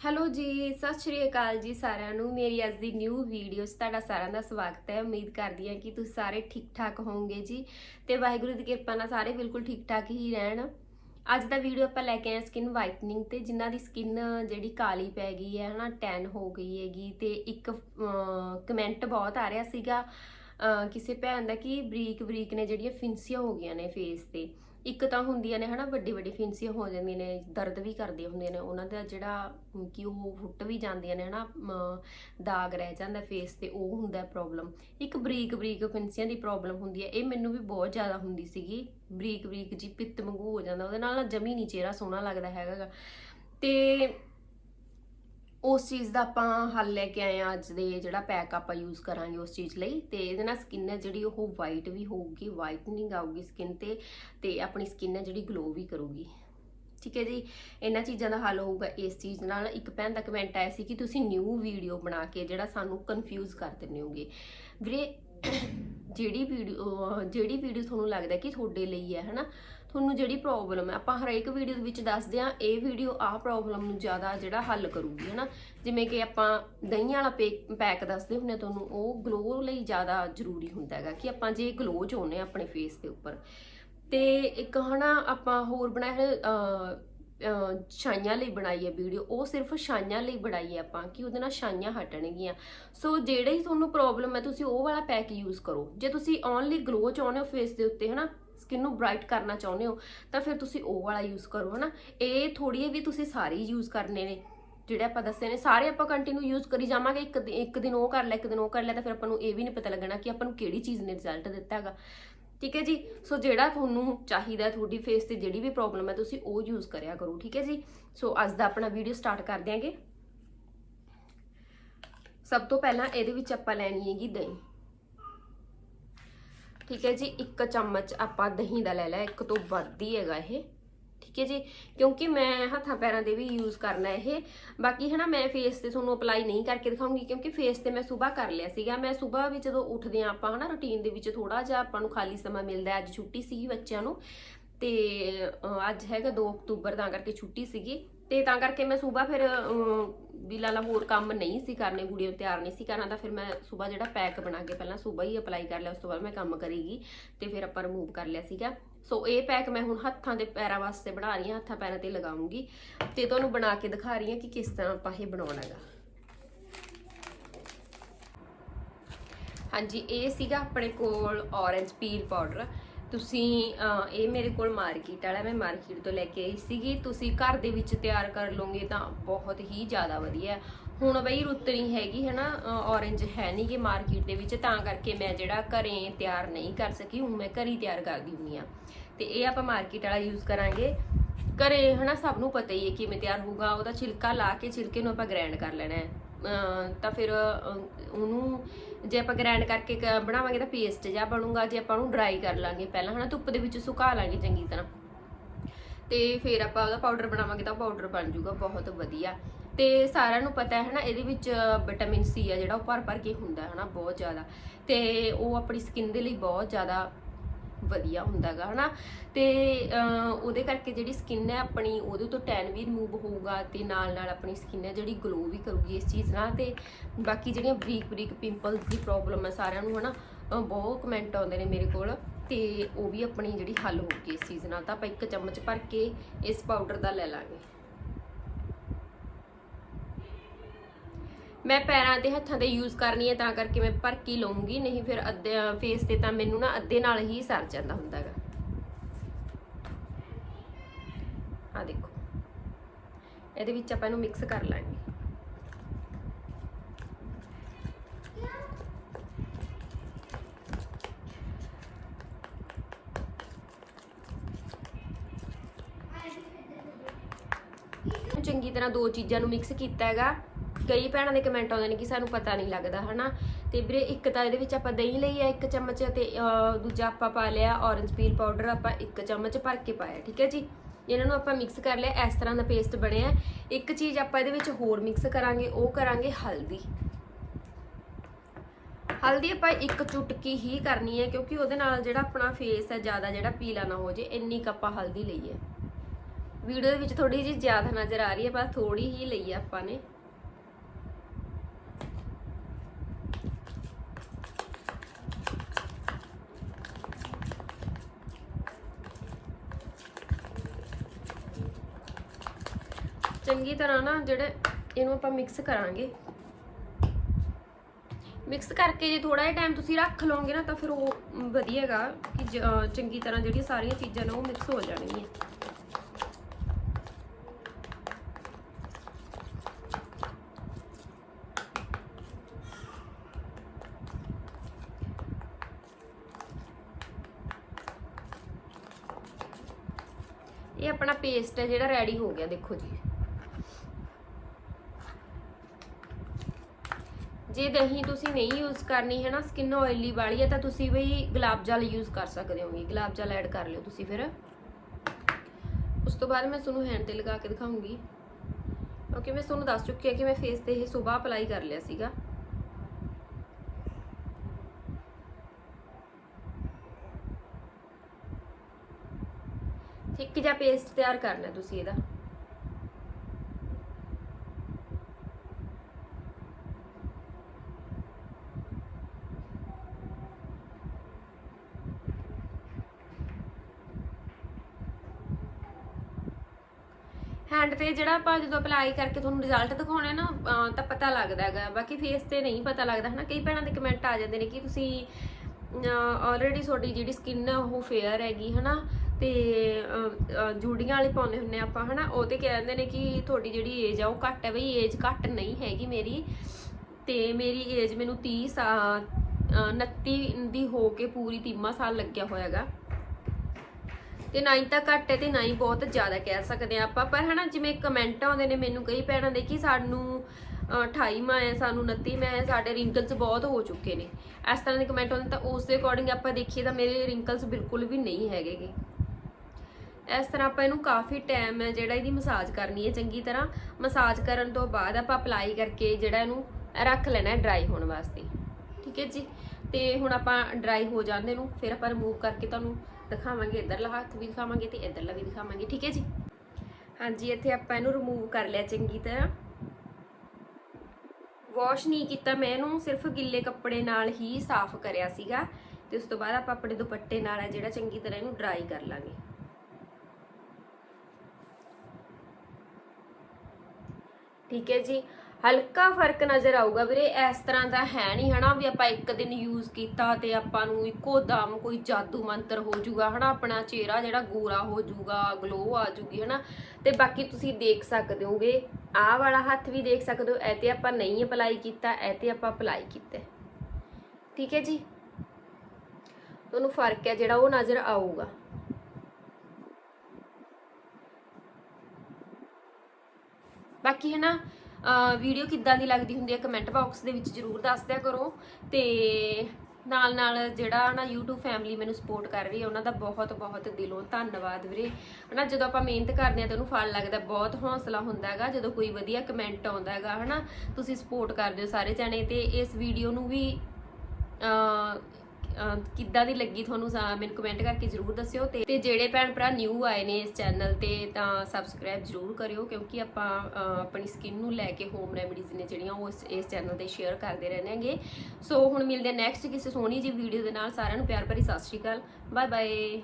Hello ਜੀ, ਸਤਿ ਸ਼੍ਰੀ ਅਕਾਲ ਜੀ ਸਾਰਿਆਂ ਨੂੰ। ਮੇਰੀ ਅੱਜ ਦੀ ਨਿਊ ਵੀਡੀਓ 'ਚ ਤੁਹਾਡਾ ਸਾਰਿਆਂ ਦਾ ਸਵਾਗਤ ਹੈ। ਉਮੀਦ ਕਰਦੀ ਹਾਂ ਕਿ ਤੁਸੀਂ ਸਾਰੇ ਠੀਕ ਠਾਕ ਹੋਵੋਗੇ ਜੀ ਤੇ ਵਾਹਿਗੁਰੂ ਦੀ ਕਿਰਪਾ ਨਾਲ ਸਾਰੇ ਬਿਲਕੁਲ ਠੀਕ ਠਾਕ ਹੀ ਰਹਿਣ। ਅੱਜ ਦਾ ਵੀਡੀਓ ਆਪਾਂ ਲੈ ਕੇ ਆਏ ਸਕਿਨ ਵਾਈਟਨਿੰਗ ਤੇ, ਜਿਨ੍ਹਾਂ ਦੀ ਸਕਿਨ ਜਿਹੜੀ ਕਾਲੀ ਪੈ ਗਈ ਹੈ, ਹਨਾ ਟੈਨ ਹੋ ਗਈ ਹੈਗੀ ਤੇ ਇੱਕ ਕਮੈਂਟ ਬਹੁਤ ਆ ਰਿਹਾ ਸੀਗਾ ਕਿਸੇ ਭੈਣ ਦਾ ਕਿ ਬਰੀਕ ਬਰੀਕ ਨੇ ਜਿਹੜੀਆਂ ਫਿੰਸੀਆਂ ਹੋ ਗਈਆਂ ਨੇ ਫੇਸ ਤੇ। ਇੱਕ ਤਾਂ ਹੁੰਦੀਆਂ ਨੇ ਹਨਾ ਵੱਡੀ ਵੱਡੀ ਫਿੰਸੀਆਂ ਹੋ ਜਾਂਦੀਆਂ ਨੇ ਦਰਦ ਵੀ ਕਰਦੀਆਂ ਹੁੰਦੀਆਂ ਨੇ ਉਹਨਾਂ ਦਾ ਜਿਹੜਾ ਕਿ ਉਹ ਫੁੱਟ ਵੀ ਜਾਂਦੀਆਂ ਨੇ ਹਨਾ ਅਮ, ਦਾਗ ਰਹਿ ਜਾਂਦਾ ਫੇਸ ਤੇ ਉਹ ਹੁੰਦਾ ਪ੍ਰੋਬਲਮ ਇੱਕ ਬਰੀਕ ਬਰੀਕ ਫਿੰਸੀਆਂ ਦੀ ਪ੍ਰੋਬਲਮ ਹੁੰਦੀ ਹੈ ਇਹ ਮੈਨੂੰ ਵੀ ਬਹੁਤ ਜ਼ਿਆਦਾ ਹੁੰਦੀ ਸੀਗੀ ਬਰੀਕ ਬਰੀਕ ਜੀ ਪਿੱਤ ਵਾਂਗੂ ਹੋ ਜਾਂਦਾ ਉਹਦੇ ਨਾਲ ਜਮੀ ਨਹੀਂ ਚਿਹਰਾ ਸੋਹਣਾ ਲੱਗਦਾ ਹੈਗਾ ਗਾ। ਤੇ ਉਸ ਚੀਜ਼ ਦਾ ਆਪਾਂ ਹੱਲ ਲੈ ਕੇ ਆਏ ਆ ਅੱਜ ਦੇ ਜਿਹੜਾ ਪੈਕ ਆਪਾਂ ਯੂਜ਼ ਕਰਾਂਗੇ ਉਸ ਚੀਜ਼ ਲਈ ਤੇ ਇਹਦੇ ਨਾਲ ਸਕਿਨ ਹੈ ਜਿਹੜੀ ਉਹ ਵਾਈਟ ਵੀ ਹੋਊਗੀ ਵਾਈਟਨਿੰਗ ਆਊਗੀ ਸਕਿਨ ਤੇ ਤੇ ਆਪਣੀ ਸਕਿਨ ਹੈ ਜਿਹੜੀ ਗਲੋ ਵੀ ਕਰੂਗੀ। ਠੀਕ ਹੈ ਜੀ? ਇਹਨਾਂ ਚੀਜ਼ਾਂ ਦਾ ਹੱਲ ਹੋਊਗਾ ਇਸ ਚੀਜ਼ ਨਾਲ। ਇੱਕ ਭੈਣ ਦਾ ਕਮੈਂਟ ਆਇਆ ਸੀ ਕਿ ਤੁਸੀਂ ਨਿਊ ਵੀਡੀਓ ਬਣਾ ਕੇ ਜਿਹੜਾ ਸਾਨੂੰ ਕਨਫਿਊਜ਼ ਕਰ ਦਿੰਦੇ ਹੋਗੇ। ਵੀਰੇ ਜਿਹੜੀ ਵੀਡੀਓ ਜਿਹੜੀ ਵੀਡੀਓ ਤੁਹਾਨੂੰ ਲੱਗਦਾ ਕਿ ਤੁਹਾਡੇ ਲਈ ਹੈ, ਹਨਾ? ਤੁਹਾਨੂੰ ਜਿਹੜੀ ਪ੍ਰੋਬਲਮ ਹੈ, ਆਪਾਂ ਹਰੇਕ ਵੀਡੀਓ ਦੇ ਵਿੱਚ ਦੱਸਦੇ ਆ ਇਹ ਵੀਡੀਓ ਆਹ ਪ੍ਰੋਬਲਮ ਨੂੰ ਜ਼ਿਆਦਾ ਜਿਹੜਾ ਹੱਲ ਕਰੂਗੀ, ਹਨਾ? ਜਿਵੇਂ ਕਿ ਆਪਾਂ ਦਹੀਂ ਵਾਲਾ ਪੈਕ ਦੱਸਦੇ ਹੁੰਦੇ ਆ ਤੁਹਾਨੂੰ, ਉਹ ਗਲੋ ਲਈ ਜ਼ਿਆਦਾ ਜ਼ਰੂਰੀ ਹੁੰਦਾ ਹੈਗਾ ਕਿ ਆਪਾਂ ਜੇ ਗਲੋ ਚਾਹੁੰਦੇ ਆ ਆਪਣੇ ਫੇਸ ਦੇ ਉੱਪਰ। ਤੇ ਇੱਕ, ਹਨਾ, ਆਪਾਂ ਹੋਰ ਬਣਾਇਆ ਛਾਈਆਂ ਲਈ ਬਣਾਈ ਹੈ ਵੀਡੀਓ, ਉਹ ਸਿਰਫ ਛਾਈਆਂ ਲਈ ਬਣਾਈ ਹੈ ਆਪਾਂ, ਕਿ ਉਹਦੇ ਨਾਲ ਛਾਈਆਂ ਹਟਣਗੀਆਂ। ਸੋ ਜਿਹੜੇ ਹੀ ਤੁਹਾਨੂੰ ਪ੍ਰੋਬਲਮ ਹੈ, ਤੁਸੀਂ ਉਹ ਵਾਲਾ ਪੈਕ ਯੂਜ਼ ਕਰੋ। ਜੇ ਤੁਸੀਂ ਓਨਲੀ ਗਲੋ ਚਾਹੁੰਦੇ ਹੋ ਫੇਸ ਦੇ ਉੱਤੇ, ਹਨਾ ਸਕਿਨ ਨੂੰ ਬ੍ਰਾਈਟ ਕਰਨਾ ਚਾਹੁੰਦੇ ਹੋ, ਤਾਂ ਫਿਰ ਤੁਸੀਂ ਉਹ ਵਾਲਾ ਯੂਜ਼ ਕਰੋ, ਹਨਾ। ਇਹ ਥੋੜੀ ਵੀ ਤੁਸੀਂ ਸਾਰੇ ਯੂਜ਼ ਕਰਨੇ ਨੇ, ਜਿਹੜੇ ਆਪਾਂ ਦੱਸੇ ਨੇ। ਸਾਰੇ ਆਪਾਂ ਕੰਟੀਨਿਊ ਯੂਜ਼ ਕਰੀ ਜਾਵਾਂਗੇ, ਇੱਕ ਦਿ- ਇੱਕ ਦਿਨ ਉਹ ਕਰ ਲਿਆ ਇੱਕ ਦਿਨ ਉਹ ਕਰ ਲਿਆ ਤਾਂ ਫਿਰ ਆਪਾਂ ਨੂੰ ਇਹ ਵੀ ਨਹੀਂ ਪਤਾ ਲੱਗਣਾ ਕਿ ਆਪਾਂ ਨੂੰ ਕਿਹੜੀ ਚੀਜ਼ ਨੇ ਰਿਜ਼ਲਟ ਦਿੱਤਾ ਹੈਗਾ। ਠੀਕ ਹੈ ਜੀ? ਸੋ ਜਿਹੜਾ ਤੁਹਾਨੂੰ ਚਾਹੀਦਾ ਹੈ, ਤੁਹਾਡੀ ਫੇਸ ਤੇ ਜਿਹੜੀ ਵੀ ਪ੍ਰੋਬਲਮ ਹੈ ਤੁਸੀਂ ਉਹ ਯੂਜ਼ ਕਰਿਆ ਕਰੋ ਠੀਕ ਹੈ ਜੀ? ਸੋ ਅੱਜ ਦਾ ਆਪਣਾ ਵੀਡੀਓ ਸਟਾਰਟ ਕਰ ਦਿਆਂਗੇ ਸਭ ਤੋਂ ਪਹਿਲਾਂ ਇਹਦੇ ਵਿੱਚ ਆਪਾਂ ਲੈਣੀ ਹੈਗੀ ਦਹੀਂ। ਠੀਕ ਹੈ ਜੀ? ਇੱਕ ਚਮਚ ਆਪਾਂ ਦਹੀਂ ਦਾ ਲੈ ਲਿਆ ਇੱਕ ਤੋਂ ਵੱਧ ਹੀ ਹੈਗਾ ਇਹ। ਠੀਕ ਹੈ ਜੀ ਕਿਉਂਕਿ ਮੈਂ ਹੱਥਾਂ ਪੈਰਾਂ ਦੇ ਵੀ ਯੂਜ਼ ਕਰਨਾ ਇਹ। ਬਾਕੀ ਹਨਾ ਮੈਂ ਫੇਸ ਤੇ ਤੁਹਾਨੂੰ ਅਪਲਾਈ ਨਹੀਂ ਕਰਕੇ ਦਿਖਾਉਂਗੀ ਕਿਉਂਕਿ ਫੇਸ ਤੇ ਮੈਂ ਸਵੇਰ ਕਰ ਲਿਆ ਸੀਗਾ। ਮੈਂ ਸਵੇਰ ਵੀ ਜਦੋਂ ਉੱਠਦੇ ਆ ਆਪਾਂ ਹਨਾ ਰੁਟੀਨ ਦੇ ਵਿੱਚ ਥੋੜਾ ਜਿਹਾ ਆਪਾਂ ਨੂੰ ਖਾਲੀ ਸਮਾਂ ਮਿਲਦਾ ਅੱਜ ਛੁੱਟੀ ਸੀਗੀ ਬੱਚਿਆਂ ਨੂੰ ਤੇ ਅੱਜ ਹੈਗਾ 2 ਅਕਤੂਬਰ ਤਾਂ ਕਰਕੇ ਛੁੱਟੀ ਸੀਗੀ। ਤੇ ਤਾਂ ਕਰਕੇ ਮੈਂ ਸਵੇਰ ਫਿਰ ਅਹ, ਵੀ ਲਾਲਾ ਹੋਰ ਕੰਮ ਨਹੀਂ ਸੀ ਕਰਨੇ ਗੁੜੀਆਂ ਨੂੰ ਤਿਆਰ ਨਹੀਂ ਸੀ ਕਰਨਾ ਤਾਂ ਫਿਰ ਮੈਂ ਸਵੇਰ ਜਿਹੜਾ ਪੈਕ ਬਣਾ ਕੇ ਪਹਿਲਾਂ ਸਵੇਰ ਹੀ ਅਪਲਾਈ ਕਰ ਲਿਆ ਉਸ ਤੋਂ ਬਾਅਦ ਮੈਂ ਕੰਮ ਕਰੀਗੀ ਤੇ ਫਿਰ ਆਪਾਂ ਰਿਮੂਵ ਕਰ ਲਿਆ ਸੀਗਾ। ਸੋ ਇਹ ਪੈਕ ਮੈਂ ਹੁਣ ਹੱਥਾਂ ਦੇ ਪੈਰਾਂ ਵਾਸਤੇ ਬਣਾ ਰਹੀ ਹਾਂ ਹੱਥਾਂ ਪੈਰਾਂ ਤੇ ਲਗਾਉਂਗੀ ਤੇ ਤੁਹਾਨੂੰ ਬਣਾ ਕੇ ਦਿਖਾ ਰਹੀ ਹਾਂ ਕਿ ਕਿਸ ਤਰ੍ਹਾਂ ਆਪਾਂ ਇਹ ਬਣਾਉਣਾ ਹੈਗਾ। ਹਾਂਜੀ ਇਹ ਸੀਗਾ ਆਪਣੇ ਕੋਲ ਔਰੇਂਜ ਪੀਲ ਪਾਊਡਰ ਤੁਸੀਂ ਅਹ, ਇਹ ਮੇਰੇ ਕੋਲ ਮਾਰਕੀਟ ਵਾਲਾ ਮੈਂ ਮਾਰਕੀਟ ਤੋਂ ਲੈ ਕੇ ਆਈ ਸੀਗੀ। ਤੁਸੀਂ ਘਰ ਦੇ ਵਿੱਚ ਤਿਆਰ ਕਰ ਲਓਗੇ ਤਾਂ ਬਹੁਤ ਹੀ ਜ਼ਿਆਦਾ ਵਧੀਆ। ਹੁਣ ਬਈ ਰੁੱਤ ਨਹੀਂ ਹੈਗੀ ਹੈ ਨਾ ਔਰੇਂਜ ਹੈ ਨਹੀਂ ਕਿ ਮਾਰਕੀਟ ਦੇ ਵਿੱਚ, ਤਾਂ ਕਰਕੇ ਮੈਂ ਜਿਹੜਾ ਘਰੇ ਤਿਆਰ ਨਹੀਂ ਕਰ ਸਕੀ, ਹੁਣ ਮੈਂ ਘਰੇ ਹੀ ਤਿਆਰ ਕਰਦੀ ਹੁੰਦੀ ਆ ਤੇ ਇਹ ਆਪਾਂ ਮਾਰਕੀਟ ਵਾਲਾ ਯੂਜ਼ ਕਰਾਂਗੇ। ਘਰੇ ਹਨਾ ਸਭ ਨੂੰ ਪਤਾ ਹੀ ਹੈ ਕਿਵੇਂ ਤਿਆਰ ਹੋਊਗਾ, ਉਹਦਾ ਛਿਲਕਾ ਲਾ ਕੇ ਛਿਲਕੇ ਨੂੰ ਆਪਾਂ ਗ੍ਰਾਈਂਡ ਕਰ ਲੈਣਾ ਹੈ। ਤਾਂ ਫਿਰ ਉਹਨੂੰ ਜੇ ਆਪਾਂ ਗ੍ਰਾਈਂਡ ਕਰਕੇ ਕ- ਬਣਾਵਾਂਗੇ ਤਾਂ ਪੇਸਟ ਜਿਹਾ ਬਣੂਗਾ, ਜੇ ਆਪਾਂ ਉਹਨੂੰ ਡਰਾਈ ਕਰ ਲਾਂਗੇ ਪਹਿਲਾਂ, ਹਨਾ ਧੁੱਪ ਦੇ ਵਿੱਚ ਸੁਕਾ ਲਾਂਗੇ ਚੰਗੀ ਤਰ੍ਹਾਂ। ਤੇ ਫਿਰ ਆਪਾਂ ਉਹਦਾ ਪਾਊਡਰ ਬਣਾਵਾਂਗੇ ਤਾਂ ਪਾਊਡਰ ਬਣ ਜਾਊਗਾ, ਬਹੁਤ ਵਧੀਆ। ਤੇ ਸਾਰਿਆਂ ਨੂੰ ਪਤਾ ਹੈ ਨਾ ਇਹਦੇ ਵਿੱਚ ਵਿਟਾਮਿਨ ਸੀ ਆ ਜਿਹੜਾ ਉਹ ਭਰ ਭਰ ਕੇ ਹੁੰਦਾ ਹੈ ਨਾ ਬਹੁਤ ਜ਼ਿਆਦਾ। ਤੇ ਉਹ ਆਪਣੀ ਸਕਿਨ ਦੇ ਲਈ ਬਹੁਤ ਜ਼ਿਆਦਾ ਵਧੀਆ ਹੁੰਦਾਗਾ ਹਨਾ। ਤੇ ਅਹ, ਉਹਦੇ ਕਰਕੇ ਜਿਹੜੀ ਸਕਿਨ ਹੈ ਆਪਣੀ ਉਹਦੇ ਤੋਂ ਟੈਨ ਵੀ ਰਿਮੂਵ ਹੋਊਗਾ ਤੇ ਨਾਲ ਨਾਲ ਆਪਣੀ ਸਕਿਨ ਹੈ ਜਿਹੜੀ ਗਲੋ ਵੀ ਕਰੂਗੀ ਇਸ ਚੀਜ਼ ਨਾਲ। ਤੇ ਬਾਕੀ ਜਿਹੜੀਆਂ ਬਰੀਕ ਬਰੀਕ ਪਿੰਪਲਸ ਦੀ ਪ੍ਰੋਬਲਮ ਹੈ ਸਾਰਿਆਂ ਨੂੰ ਹਨਾ ਅਹ, ਬਹੁਤ ਕਮੈਂਟ ਆਉਂਦੇ ਨੇ ਮੇਰੇ ਕੋਲ। ਤੇ ਉਹ ਵੀ ਆਪਣੀ ਜਿਹੜੀ ਹੱਲ ਹੋਊਗੀ ਇਸ ਚੀਜ਼ ਨਾਲ। ਤਾਂ ਆਪਾਂ ਇੱਕ ਚਮਚ ਭਰ ਕੇ ਇਸ ਪਾਊਡਰ ਦਾ ਲੈ ਲਾਂਗੇ। ਮੈਂ ਪੈਰਾਂ ਤੇ ਹੱਥਾਂ ਤੇ ਯੂਜ਼ ਕਰਨੀ ਹੈ, ਤਾਂ ਕਰਕੇ ਮੈਂ ਭਰ ਕੇ ਲਵਾਂਗੀ ਨਹੀਂ ਫਿਰ ਅੱਧੇ ਫੇਸ ਤੇ ਤਾਂ ਮੈਨੂੰ ਨਾ ਅੱਧੇ ਨਾਲ ਹੀ ਸਰ ਜਾਂਦਾ ਹੁੰਦਾ ਹੈਗਾ। ਆ ਦੇਖੋ। ਇਹਦੇ ਵਿੱਚ ਆਪਾਂ ਇਹਨੂੰ ਮਿਕਸ ਕਰ ਲਾਂਗੇ। ਚੰਗੀ ਤਰ੍ਹਾਂ ਦੋ ਚੀਜ਼ਾਂ ਨੂੰ ਮਿਕਸ ਕੀਤਾ ਹੈਗਾ। ਕਈ ਭੈਣਾਂ ਦੇ ਕਮੈਂਟ ਆਉਂਦੇ ਨੇ ਕਿ ਸਾਨੂੰ ਪਤਾ ਨਹੀਂ ਲੱਗਦਾ, ਹਨਾ? ਤੇ ਵੀਰੇ, ਇੱਕ ਤਾਂ ਇਹਦੇ ਵਿੱਚ ਆਪਾਂ ਦਹੀਂ ਲਈ ਹੈ ਇੱਕ ਚਮਚ ਤੇ ਦੂਜਾ ਆਪਾਂ ਪਾ ਲਿਆ ਔਰੰਜ ਪੀਲ ਪਾਊਡਰ ਆਪਾਂ ਇੱਕ ਚਮਚ ਭਰ ਕੇ ਪਾਇਆ, ਠੀਕ ਹੈ ਜੀ? ਇਹਨਾਂ ਨੂੰ ਆਪਾਂ ਮਿਕਸ ਕਰ ਲਿਆ, ਇਸ ਤਰ੍ਹਾਂ ਦਾ ਪੇਸਟ ਬਣਿਆ। ਇੱਕ ਚੀਜ਼ ਆਪਾਂ ਇਹਦੇ ਵਿੱਚ ਹੋਰ ਮਿਕਸ ਕਰਾਂਗੇ, ਉਹ ਕਰਾਂਗੇ ਹਲਦੀ। ਹਲਦੀ ਆਪਾਂ ਇੱਕ ਚੁਟਕੀ ਹੀ ਕਰਨੀ ਹੈ, ਕਿਉਂਕਿ ਉਹਦੇ ਨਾਲ ਜਿਹੜਾ ਆਪਣਾ ਫੇਸ ਹੈ, ਜ਼ਿਆਦਾ ਜਿਹੜਾ ਪੀਲਾ ਨਾ ਹੋ ਜੇ, ਇੰਨੀ ਕੁ ਆਪਾਂ ਹਲਦੀ ਲਈ ਹੈ। ਵੀਡੀਓ ਦੇ ਵਿੱਚ ਥੋੜੀ ਜਿਹੀ ਜ਼ਿਆਦਾ ਨਜ਼ਰ ਆ ਰਹੀ ਹੈ, ਪਰ ਥੋੜੀ ਹੀ ਲਈ ਆ ਆਪਾਂ ਨੇ। ਚੰਗੀ ਤਰ੍ਹਾਂ ਨਾ ਜਿਹੜੇ ਇਹਨੂੰ ਆਪਾਂ ਮਿਕਸ ਕਰਾਂਗੇ। ਮਿਕਸ ਕਰਕੇ ਜੇ ਥੋੜਾ ਜਿਹਾ ਟਾਈਮ ਤੁਸੀਂ ਰੱਖ ਲਓਗੇ ਨਾ ਤਾਂ ਫਿਰ ਉਹ ਵਧੀਆਗਾ ਕਿ ਚੰਗੀ ਤਰ੍ਹਾਂ ਜਿਹੜੀਆਂ ਸਾਰੀਆਂ ਚੀਜ਼ਾਂ ਨੇ ਉਹ ਮਿਕਸ ਹੋ ਜਾਣਗੀਆਂ। ਇਹ ਆਪਣਾ ਪੇਸਟ ਹੈ ਜਿਹੜਾ ਰੈਡੀ ਹੋ ਗਿਆ, ਦੇਖੋ ਜੀ। ਜੇ ਦਹੀਂ ਤੁਸੀਂ ਨਹੀਂ ਯੂਜ਼ ਕਰਨੀ ਹੈ ਨਾ ਸਕਿਨ ਆਇਲੀ ਵਾਲੀ ਹੈ ਤਾਂ ਤੁਸੀਂ ਵੀ ਗੁਲਾਬ ਜਲ ਯੂਜ਼ ਕਰ ਸਕਦੇ ਹੋਗੇ। ਗੁਲਾਬ ਜਲ ਐਡ ਕਰ ਲਿਓ ਤੁਸੀਂ ਫਿਰ। ਉਸ ਤੋਂ ਬਾਅਦ ਮੈਂ ਤੁਹਾਨੂੰ ਹੈਂਡ ਤੇ ਲਗਾ ਕੇ ਦਿਖਾਉਂਗੀ। ਓਕੇ ਮੈਂ ਤੁਹਾਨੂੰ ਦੱਸ ਚੁੱਕੀ ਹਾਂ ਕਿ ਮੈਂ ਫੇਸ ਤੇ ਇਹ ਸਵੇਰ ਅਪਲਾਈ ਕਰ ਲਿਆ ਸੀਗਾ। ਥਿੱਕ ਜਿਹਾ ਪੇਸਟ ਤਿਆਰ ਕਰਨਾ ਤੁਸੀਂ ਇਹਦਾ। ਹੈਂਡ ਤੇ ਜਿਹੜਾ ਆਪਾਂ ਜਦੋਂ ਅਪਲਾਈ ਕਰਕੇ ਤੁਹਾਨੂੰ ਰਿਜ਼ਲਟ ਦਿਖਾਉਣੇ ਨਾ ਤਾਂ ਪਤਾ ਲੱਗਦਾ ਹੈਗਾ। ਬਾਕੀ ਫੇਸ ਤੇ ਨਹੀਂ ਪਤਾ ਲੱਗਦਾ ਹਨਾ? ਕਈ ਭੈਣਾਂ ਦੇ ਕਮੈਂਟ ਆ ਜਾਂਦੇ ਨੇ ਕਿ ਤੁਸੀਂ ਆਲਰੇਡੀ ਤੁਹਾਡੀ ਜਿਹੜੀ ਸਕਿਨ ਹੈ ਉਹ ਫੇਅਰ ਹੈਗੀ ਹਨਾ? ਤੇ ਅਹ, ਜੂੜੀਆਂ ਵਾਲੇ ਪਾਉਂਦੇ ਹੁੰਨੇ ਆਪਾਂ ਹਨਾ? ਉਹ ਤੇ ਕਹਿੰਦੇ ਨੇ ਕਿ ਤੁਹਾਡੀ ਜਿਹੜੀ ਏਜ ਆ ਉਹ ਘੱਟ ਹੈ। ਬਈ ਏਜ ਘੱਟ ਨਹੀਂ ਹੈਗੀ ਮੇਰੀ। ਤੇ ਮੇਰੀ ਏਜ ਮੈਨੂੰ 30 ਸਾਲ 29 ਦੀ ਹੋ ਕੇ ਪੂਰੀ 30 ਸਾਲ ਲੱਗਿਆ ਹੋਇਆਗਾ ਤੇ ਨਾ ਹੀ ਤਾਂ ਘੱਟ ਹੈ ਤੇ ਨਾ ਹੀ ਬਹੁਤ ਜ਼ਿਆਦਾ ਕਹਿ ਸਕਦੇ ਆ ਆਪਾਂ। ਪਰ ਹਨਾ ਜਿਵੇਂ ਕਮੈਂਟ ਆਉਂਦੇ ਨੇ ਮੈਨੂੰ ਕਈ ਭੈਣਾਂ ਦੇ ਕਿ ਸਾਨੂੰ ਅਹ, 28 ਮਾਹ ਹੈ ਸਾਨੂੰ 29 ਮਾਹ ਹੈ ਸਾਡੇ ਰਿੰਕਲਸ ਬਹੁਤ ਹੋ ਚੁੱਕੇ ਨੇ। ਇਸ ਤਰ੍ਹਾਂ ਦੇ ਕਮੈਂਟ ਆਉਂਦੇ ਤਾਂ ਉਸ ਦੇ ਅਕੋਰਡਿੰਗ ਆਪਾਂ ਦੇਖੀਏ ਤਾਂ ਮੇਰੇ ਰਿੰਕਲਸ ਬਿਲਕੁਲ ਵੀ ਨਹੀਂ ਹੈਗੇਗੇ। ਇਸ ਤਰ੍ਹਾਂ ਆਪਾਂ ਇਹਨੂੰ ਕਾਫੀ ਟਾਈਮ ਹੈ ਜਿਹੜਾ ਇਹਦੀ ਮਸਾਜ ਕਰਨੀ ਹੈ ਚੰਗੀ ਤਰ੍ਹਾਂ ਮਸਾਜ ਕਰਨ ਤੋਂ ਬਾਅਦ ਆਪਾਂ ਅਪਲਾਈ ਕਰਕੇ ਜਿਹੜਾ ਇਹਨੂੰ ਰੱਖ ਲੈਣਾ ਹੈ ਡਰਾਈ ਹੋਣ ਵਾਸਤੇ। ਠੀਕ ਹੈ ਜੀ? ਤੇ ਹੁਣ ਆਪਾਂ ਡਰਾਈ ਹੋ ਜਾਂਦੇ ਨੂੰ ਫਿਰ ਆਪਾਂ ਰਿਮੂਵ ਕਰਕੇ ਤੁਹਾਨੂੰ ਦਿਖਾਵਾਂਗੇ, ਇਧਰਲਾ ਹੱਥ ਵੀ ਦਿਖਾਵਾਂਗੇ ਤੇ ਇਧਰਲਾ ਵੀ ਦਿਖਾਵਾਂਗੇ, ਠੀਕ ਹੈ ਜੀ? ਹਾਂਜੀ, ਇੱਥੇ ਆਪਾਂ ਇਹਨੂੰ ਰਿਮੂਵ ਕਰ ਲਿਆ ਚੰਗੀ ਤਰ੍ਹਾਂ। ਵਾਸ਼ ਨਹੀਂ ਕੀਤਾ ਮੈਂ ਇਹਨੂੰ, ਸਿਰਫ ਗਿੱਲੇ ਕੱਪੜੇ ਨਾਲ ਹੀ ਸਾਫ਼ ਕਰਿਆ ਸੀਗਾ ਤੇ ਉਸ ਤੋਂ ਬਾਅਦ ਆਪਾਂ ਆਪਣੇ ਦੁਪੱਟੇ ਨਾਲ ਹੈ ਜਿਹੜਾ ਚੰਗੀ ਤਰ੍ਹਾਂ ਇਹਨੂੰ ਡਰਾਈ ਕਰ ਲਾਂਗੇ। ਠੀਕ ਹੈ ਜੀ? ਹਲਕਾ ਫ਼ਰਕ ਨਜ਼ਰ ਆਊਗਾ ਵੀਰੇ, ਇਸ ਤਰ੍ਹਾਂ ਦਾ ਹੈ ਨਹੀਂ ਹਨਾ ਵੀ ਆਪਾਂ ਇੱਕ ਦਿਨ ਯੂਜ਼ ਕੀਤਾ ਤੇ ਆਪਾਂ ਨੂੰ ਇੱਕੋ ਦਮ ਕੋਈ ਜਾਦੂ ਮੰਤਰ ਹੋ ਜਾਊਗਾ ਹਨਾ, ਆਪਣਾ ਚਿਹਰਾ ਜਿਹੜਾ ਗੋਰਾ ਹੋ ਜਾਊਗਾ ਗਲੋ ਆ ਜਾਊਗੀ ਹਨਾ। ਤੇ ਬਾਕੀ ਤੁਸੀਂ ਦੇਖ ਸਕਦੇ ਹੋਗੇ, ਆਹ ਵਾਲਾ ਹੱਥ ਵੀ ਦੇਖ ਸਕਦੇ ਹੋ, ਇਹ ਤੇ ਆਪਾਂ ਨਹੀਂ ਅਪਲਾਈ ਕੀਤਾ, ਇਹ ਤੇ ਆਪਾਂ ਅਪਲਾਈ ਕੀਤਾ। ਠੀਕ ਹੈ ਜੀ? ਤੁਹਾਨੂੰ ਫ਼ਰਕ ਹੈ ਜਿਹੜਾ ਉਹ ਨਜ਼ਰ ਆਊਗਾ। ਬਾਕੀ ਹੈ ਨਾ ਵੀਡੀਓ ਕਿੱਦਾਂ ਦੀ ਲੱਗਦੀ ਹੁੰਦੀ ਹੈ ਕਮੈਂਟ ਬਾਕਸ ਦੇ ਵਿੱਚ ਜਰੂਰ ਦੱਸ ਦਿਆ ਕਰੋ। ਤੇ ਨਾਲ ਨਾਲ ਜਿਹੜਾ ਨਾ YouTube ਫੈਮਿਲੀ ਮੈਨੂੰ ਸਪੋਰਟ ਕਰ ਰਹੀ ਹੈ, ਉਹਨਾਂ ਦਾ ਬਹੁਤ ਬਹੁਤ ਦਿਲੋਂ ਧੰਨਵਾਦ ਵੀਰੇ। ਹਨਾ, ਜਦੋਂ ਆਪਾਂ ਮਿਹਨਤ ਕਰਦੇ ਆ ਤਾਂ ਉਹਨੂੰ ਫਲ ਲੱਗਦਾ, ਬਹੁਤ ਹੌਸਲਾ ਹੁੰਦਾ ਹੈਗਾ। ਜਦੋਂ ਕੋਈ ਵਧੀਆ ਕਮੈਂਟ ਆਉਂਦਾ ਹੈਗਾ, ਹਨਾ, ਤੁਸੀਂ ਸਪੋਰਟ ਕਰਦੇ ਹੋ ਸਾਰੇ ਜਣੇ ਤੇ ਇਸ ਵੀਡੀਓ ਨੂੰ ਵੀ ਕਿੱਦਾਂ ਦੀ ਲੱਗੀ ਤੁਹਾਨੂੰ ਮੈਨੂੰ ਕਮੈਂਟ ਕਰਕੇ ਜਰੂਰ ਦੱਸਿਓ ਤੇ ਤੇ ਜਿਹੜੇ ਭੈਣ ਭਰਾ ਨਿਊ ਆਏ ਨੇ ਇਸ ਚੈਨਲ ਤੇ ਤਾਂ ਸਬਸਕ੍ਰਾਈਬ ਜਰੂਰ ਕਰਿਓ ਕਿਉਂਕਿ ਆਪਾਂ ਆਪਣੀ ਸਕਿਨ ਨੂੰ ਲੈ ਕੇ ਹੋਮ ਰੈਮਡੀਜ਼ ਨੇ ਜਿਹੜੀਆਂ ਉਹ ਇਸ- ਇਸ ਚੈਨਲ ਤੇ ਸ਼ੇਅਰ ਕਰਦੇ ਰਹਿਣਾਂਗੇ ਸੋ ਹੁਣ ਮਿਲਦੇ ਨੈਕਸਟ ਕਿਸੇ ਸੋਹਣੀ ਜੀ ਵੀਡੀਓ ਦੇ ਨਾਲ। ਸਾਰਿਆਂ ਨੂੰ ਪਿਆਰ ਭਰੀ ਸਤਿ ਸ਼੍ਰੀ ਅਕਾਲ। Bye bye